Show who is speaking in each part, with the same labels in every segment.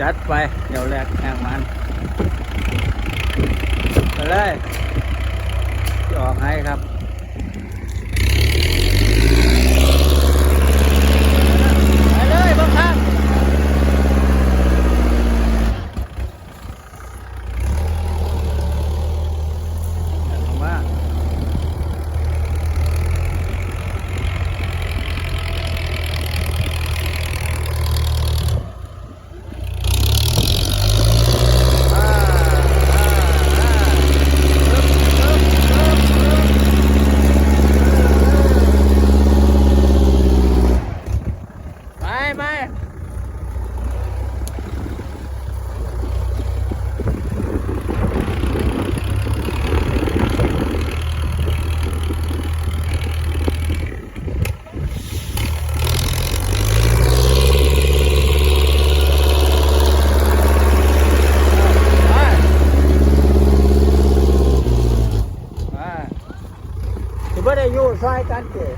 Speaker 1: จัดไปเดี๋ยวแรกแหงมันไปเลยออกให้ครับ ไปเลยบังคับเดินลงมาอ่าอ่าอ่าปึ๊บปึ๊บปึ๊บปึ๊บไปไป ไปไปถื อว่าได้อยู่ซอยกันเก๋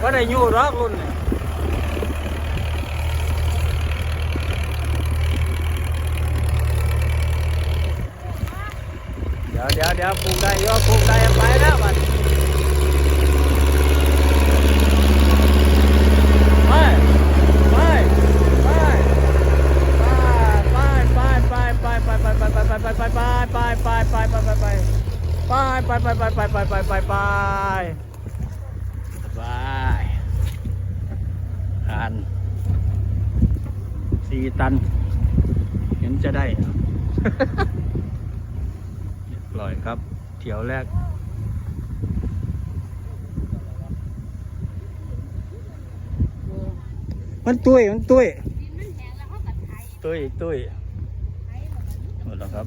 Speaker 1: ว่าได้อยู่รอกรุ่นเนี่ยเดี๋ยวเดี๋ยวเดี๋ยวปลูกได้ยอปลูกได้ไป ไปอันสี่ตัน เห็นจะได้เรียบร้อยครับเที่ยวแรกมันตุ้ยมันตุ้ยตุ้ยตุ้ยหมดแล้วครับ